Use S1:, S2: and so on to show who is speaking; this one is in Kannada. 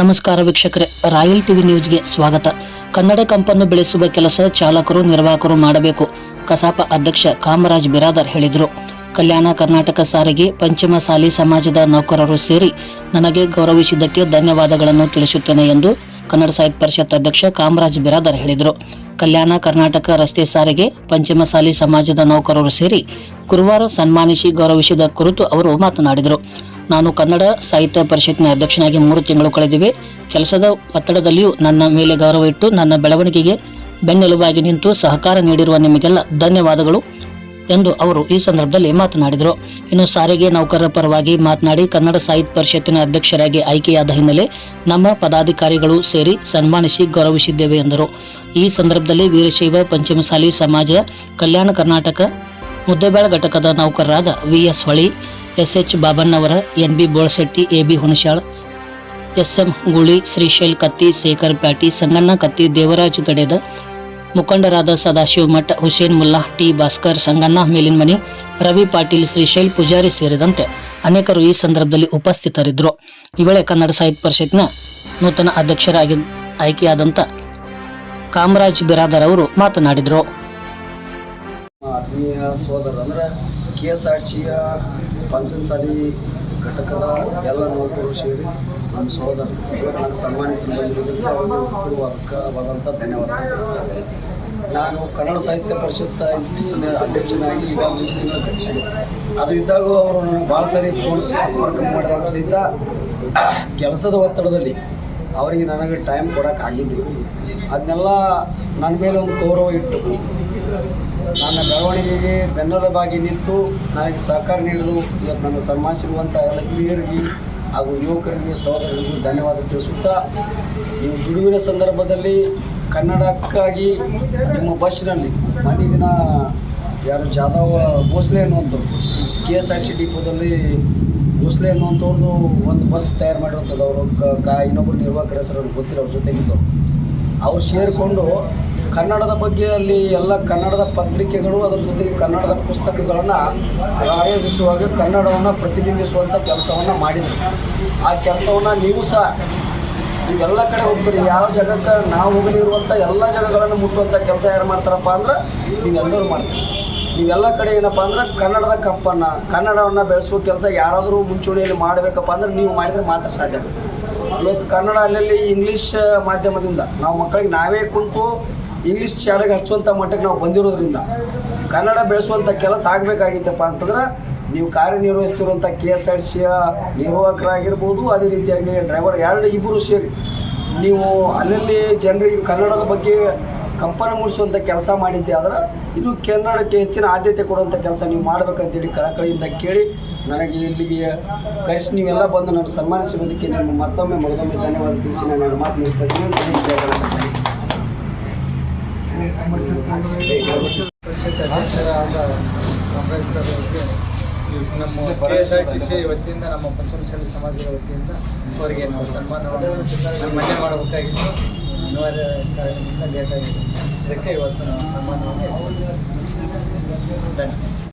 S1: ನಮಸ್ಕಾರ ವೀಕ್ಷಕರೇ, ರಾಯಲ್ ಟಿವಿ ನ್ಯೂಸ್ಗೆ ಸ್ವಾಗತ. ಕನ್ನಡ ಕಂಪನ್ನು ಬೆಳೆಸುವ ಕೆಲಸ ಚಾಲಕರು, ನಿರ್ವಾಹಕರು ಮಾಡಬೇಕು, ಕಸಾಪ ಅಧ್ಯಕ್ಷ ಕಾಮರಾಜ್ ಬಿರಾದರ್ ಹೇಳಿದರು. ಕಲ್ಯಾಣ ಕರ್ನಾಟಕ ಸಾರಿಗೆ ಪಂಚಮಸಾಲಿ ಸಮಾಜದ ನೌಕರರು ಸೇರಿ ನನಗೆ ಗೌರವಿಸಿದ್ದಕ್ಕೆ ಧನ್ಯವಾದಗಳನ್ನು ತಿಳಿಸುತ್ತೇನೆ ಎಂದು ಕನ್ನಡ ಸಾಹಿತ್ಯ ಪರಿಷತ್ ಅಧ್ಯಕ್ಷ ಕಾಮರಾಜ್ ಬಿರಾದರ್ ಹೇಳಿದರು. ಕಲ್ಯಾಣ ಕರ್ನಾಟಕ ರಸ್ತೆ ಸಾರಿಗೆ ಪಂಚಮಸಾಲಿ ಸಮಾಜದ ನೌಕರರು ಸೇರಿ ಗುರುವಾರ ಸನ್ಮಾನಿಸಿ ಗೌರವಿಸಿದ ಕುರಿತು ಅವರು ಮಾತನಾಡಿದರು. ನಾನು ಕನ್ನಡ ಸಾಹಿತ್ಯ ಪರಿಷತ್ನ ಅಧ್ಯಕ್ಷನಾಗಿ ಮೂರು ತಿಂಗಳು ಕಳೆದಿವೆ. ಕೆಲಸದ ಒತ್ತಡದಲ್ಲಿಯೂ ನನ್ನ ಮೇಲೆ ಗೌರವ ಇಟ್ಟು ನನ್ನ ಬೆಳವಣಿಗೆಗೆ ಬೆನ್ನೆಲುಬಾಗಿ ನಿಂತು ಸಹಕಾರ ನೀಡಿರುವ ನಿಮಗೆಲ್ಲ ಧನ್ಯವಾದಗಳು ಎಂದು ಅವರು ಈ ಸಂದರ್ಭದಲ್ಲಿ ಮಾತನಾಡಿದರು. ಇನ್ನು ಸಾರಿಗೆ ನೌಕರರ ಪರವಾಗಿ ಮಾತನಾಡಿ ಕನ್ನಡ ಸಾಹಿತ್ಯ ಪರಿಷತ್ತಿನ ಅಧ್ಯಕ್ಷರಾಗಿ ಆಯ್ಕೆಯಾದ ಹಿನ್ನೆಲೆ ನಮ್ಮ ಪದಾಧಿಕಾರಿಗಳು ಸೇರಿ ಸನ್ಮಾನಿಸಿ ಗೌರವಿಸಿದ್ದೇವೆ ಎಂದರು. ಈ ಸಂದರ್ಭದಲ್ಲಿ ವೀರಶೈವ ಪಂಚಮಸಾಲಿ ಸಮಾಜ, ಕಲ್ಯಾಣ ಕರ್ನಾಟಕ, ಮುದ್ದೇಬಾಳ ಘಟಕದ ನೌಕರರಾದ V S Holi S H Babannavar, N B Bolshetti A B Hunashal S M Guli, Shrishail Katti, Shekhar Pyati Sanganna Katti, Devaraj ಗಡೆದ ಮುಖಂಡರಾದ ಸದಾಶಿವ ಮಠ, ಹುಸೇನ್ ಮುಲ್ಲಾ, ಟಿ ಭಾಸ್ಕರ್, ಸಂಗಣ್ಣ ಮೇಲಿನಮನಿ, ರವಿ ಪಾಟೀಲ್, ಶ್ರೀಶೈಲ್ ಪೂಜಾರಿ ಸೇರಿದಂತೆ ಅನೇಕರು ಈ ಸಂದರ್ಭದಲ್ಲಿ ಉಪಸ್ಥಿತರಿದ್ದರು. ಈ ವೇಳೆ ಕನ್ನಡ ಸಾಹಿತ್ಯ ಪರಿಷತ್ನ ನೂತನ ಅಧ್ಯಕ್ಷರಾಗಿ ಆಯ್ಕೆಯಾದಂಥ ಕಾಮರಾಜ್ ಬಿರಾದರ್ ಅವರು ಮಾತನಾಡಿದರು.
S2: ಆತ್ಮೀಯ ಸೋದರ ಅಂದರೆ ಕೆ ಎಸ್ ಆರ್ ಸಿಯ ಪಂಚಮಸಾಲಿ ಘಟಕದ ಎಲ್ಲ ನೌಕರರು ಸೇರಿ ನಮ್ಮ ಸೋದರ ನಾನು ಸನ್ಮಾನಿಸಿ ಬಂದಿರೋದಕ್ಕೆ ಧನ್ಯವಾದ ನಾನು ಕನ್ನಡ ಸಾಹಿತ್ಯ ಪರಿಷತ್ ಅಧ್ಯಕ್ಷನಾಗಿ ಈಗ ಮೂರು ತಿಂಗಳು ಗತಿಸಿದೆ ಅದು ಇದ್ದಾಗ ಅವರು ಭಾಳ ಸಾರಿ ಫೋನ್ ಸಂಪರ್ಕ ಮಾಡಿದಾಗ ಸಹಿತ ಕೆಲಸದ ಒತ್ತಡದಲ್ಲಿ ಅವರಿಗೆ ನನಗೆ ಟೈಮ್ ಕೊಡೋಕ್ಕಾಗಿದ್ದಿಲ್ಲ. ಅದನ್ನೆಲ್ಲ ನನ್ನ ಮೇಲೆ ಒಂದು ಗೌರವ ಇಟ್ಟು ನನ್ನ ಬೆಳವಣಿಗೆಗೆ ಬೆನ್ನೆಲುಬಾಗಿ ನಿಂತು ನನಗೆ ಸಹಕಾರ ನೀಡಲು ಇವತ್ತು ನನ್ನ ಸನ್ಮಾನಿಸಿರುವಂಥ ಎಲ್ಲ ಹಿರಿಯರಿಗೆ ಹಾಗೂ ಯುವಕರಿಗೆ, ಸಹೋದರರಿಗೂ ಧನ್ಯವಾದ ತಿಳಿಸುತ್ತಾ ಈ ಬಿಡುವಿನ ಸಂದರ್ಭದಲ್ಲಿ ಕನ್ನಡಕ್ಕಾಗಿ ನಿಮ್ಮ ಬಸ್ನಲ್ಲಿ ಮನೆ ದಿನ ಯಾರು ಜಾಧವ್ ಭೋಸ್ಲೆ ಅನ್ನುವಂಥವ್ರು ಕೆ ಎಸ್ ಆರ್ ಸಿ ಡಿಪೋದಲ್ಲಿ ಭೋಸ್ಲೆ ಅನ್ನುವಂಥವ್ರದ್ದು ಒಂದು ಬಸ್ ತಯಾರು ಮಾಡಿರುವಂಥದ್ದು. ಅವರು ಕ- ಇನ್ನೊಬ್ಬರು ನಿರ್ವಾಹಕರ ಹೆಸರು ಗೊತ್ತಿಲ್ಲ, ಅವ್ರ ಜೊತೆಗಿದ್ದು ಅವ್ರು ಸೇರಿಕೊಂಡು ಕನ್ನಡದ ಬಗ್ಗೆ ಅಲ್ಲಿ ಎಲ್ಲ ಕನ್ನಡದ ಪತ್ರಿಕೆಗಳು, ಅದರ ಜೊತೆಗೆ ಕನ್ನಡದ ಪುಸ್ತಕಗಳನ್ನು ಆಯೋಜಿಸುವಾಗ ಕನ್ನಡವನ್ನು ಪ್ರತಿಬಿಂಬಿಸುವಂಥ ಕೆಲಸವನ್ನು ಮಾಡಿದರು. ಆ ಕೆಲಸವನ್ನು ನೀವು ಸಹ ನೀವೆಲ್ಲ ಕಡೆ ಹೋಗ್ತೀರಿ, ಯಾವ ಜಾಗಕ್ಕೆ ನಾವು ಹೋಗಲಿರುವಂಥ ಎಲ್ಲ ಜಾಗಗಳನ್ನು ಮುಟ್ಟುವಂಥ ಕೆಲಸ ಯಾರು ಮಾಡ್ತಾರಪ್ಪ ಅಂದ್ರೆ ನೀವೆಲ್ಲರೂ ಮಾಡ್ತೀರಿ. ನೀವೆಲ್ಲ ಕಡೆ ಏನಪ್ಪ ಅಂದ್ರೆ ಕನ್ನಡದ ಕಪ್ಪನ್ನು, ಕನ್ನಡವನ್ನು ಬೆಳೆಸುವ ಕೆಲಸ ಯಾರಾದರೂ ಮುಂಚೂಣಿಯಲ್ಲಿ ಮಾಡಬೇಕಪ್ಪ ಅಂದ್ರೆ ನೀವು ಮಾಡಿದರೆ ಮಾತ್ರ ಸಾಧ್ಯ. ಇವತ್ತು ಕನ್ನಡ ಅಲ್ಲಲ್ಲಿ ಇಂಗ್ಲೀಷ್ ಮಾಧ್ಯಮದಿಂದ ನಾವು ಮಕ್ಕಳಿಗೆ ನಾವೇ ಕುಂತು ಇಂಗ್ಲೀಷ್ ಶಾಲೆಗೆ ಹಚ್ಚುವಂಥ ಮಟ್ಟಕ್ಕೆ ನಾವು ಬಂದಿರೋದ್ರಿಂದ ಕನ್ನಡ ಬೆಳೆಸುವಂಥ ಕೆಲಸ ಆಗಬೇಕಾಗಿತ್ತಪ್ಪ ಅಂತಂದ್ರೆ ನೀವು ಕಾರ್ಯನಿರ್ವಹಿಸ್ತಿರುವಂಥ ಕೆ ಎಸ್ ಆರ್ ಸಿಯ ನಿರ್ವಾಹಕರಾಗಿರ್ಬೋದು, ಅದೇ ರೀತಿಯಾಗಿ ಡ್ರೈವರ್ ಎರಡು ಇಬ್ಬರು ಸೇರಿ ನೀವು ಅಲ್ಲಲ್ಲಿ ಜನರಿಗೆ ಕನ್ನಡದ ಬಗ್ಗೆ ಕಂಪನ ಮೂಡಿಸುವಂಥ ಕೆಲಸ ಮಾಡಿದ್ದೆ ಆದ್ರೆ ಇನ್ನು ಕನ್ನಡಕ್ಕೆ ಹೆಚ್ಚಿನ ಆದ್ಯತೆ ಕೊಡುವಂಥ ಕೆಲಸ ನೀವು ಮಾಡಬೇಕಂತೇಳಿ ಕಳಕಳಿಯಿಂದ ಕೇಳಿ ನನಗೆ ಇಲ್ಲಿಗೆ ಕರೆಸಿ ನೀವೆಲ್ಲ ಬಂದು ನಾನು ಸನ್ಮಾನಿಸಿರೋದಕ್ಕೆ ನಿಮ್ಮ ಮತ್ತೊಮ್ಮೆ ಮಗದೊಮ್ಮೆ ಧನ್ಯವಾದ ತಿಳಿಸಿ ನಾನು ಮಾತು ಮುಗಿಸ್ತಾ ಇದ್ದೀನಿ. ಜೈ ಕರ್ನಾಟಕ.
S3: ಪರಿಷತ್ ಅಧ್ಯಕ್ಷರಾದ ಕಾಂಗ್ರೆಸ್ ಅವರಿಗೆ ನಮ್ಮ K S R T C ವತಿಯಿಂದ ನಮ್ಮ ಪಂಚಮಸಾಲಿ ಸಮಾಜದ ವತಿಯಿಂದ ಅವರಿಗೆ ನಾವು ಸನ್ಮಾನವನ್ನು ಮನೆ ಮಾಡಬೇಕಾಗಿತ್ತು. ಅನಿವಾರ್ಯ ಕಾರಣದಿಂದ ಲೇಟ್ ಆಗಿದೆ ಅದಕ್ಕೆ ಇವತ್ತು ನಾವು ಸನ್ಮಾನವನ್ನು ಧನ್ಯವಾದ.